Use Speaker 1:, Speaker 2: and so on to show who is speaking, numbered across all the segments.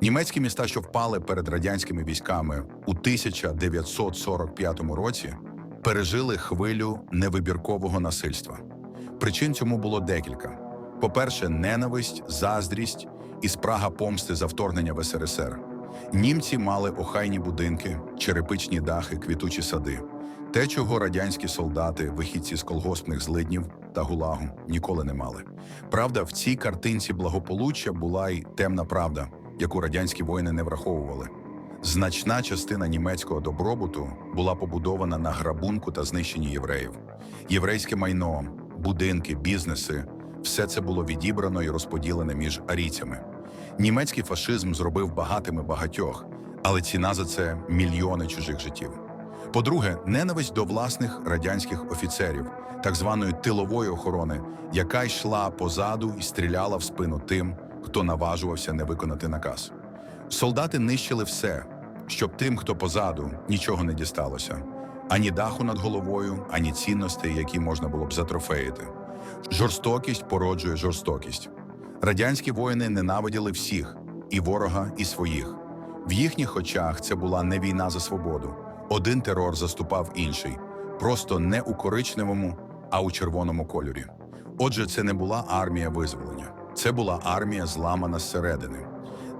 Speaker 1: Німецькі міста, що впали перед радянськими військами у 1945 році, пережили хвилю невибіркового насильства. Причин цьому було декілька: по-перше, ненависть, заздрість і спрага помсти за вторгнення в СРСР. Німці мали охайні будинки, черепичні дахи, квітучі сади. Те, чого радянські солдати, вихідці з колгоспних злиднів та гулагу, ніколи не мали. Правда, в цій картинці благополуччя була й темна правда, яку радянські воїни не враховували. Значна частина німецького добробуту була побудована на грабунку та знищенні євреїв. Єврейське майно, будинки, бізнеси все це було відібрано і розподілене між арійцями. Німецький фашизм зробив багатими багатьох, але ціна за це мільйони чужих життів. По-друге, ненависть до власних радянських офіцерів, так званої тилової охорони, яка йшла позаду і стріляла в спину тим, хто наважувався не виконати наказ. Солдати нищили все, щоб тим, хто позаду, нічого не дісталося. Ані даху над головою, ані цінностей, які можна було б затрофеїти. Жорстокість породжує жорстокість. Радянські воїни ненавиділи всіх і ворога, і своїх. В їхніх очах це була не війна за свободу. Один терор заступав інший, просто не у коричневому, а у червоному кольорі. Отже, це не була армія визволення, це була армія зламана зсередини.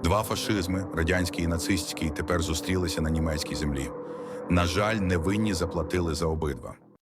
Speaker 1: Два фашизми, радянський і нацистський, тепер зустрілися на німецькій землі. На жаль, невинні заплатили за обидва.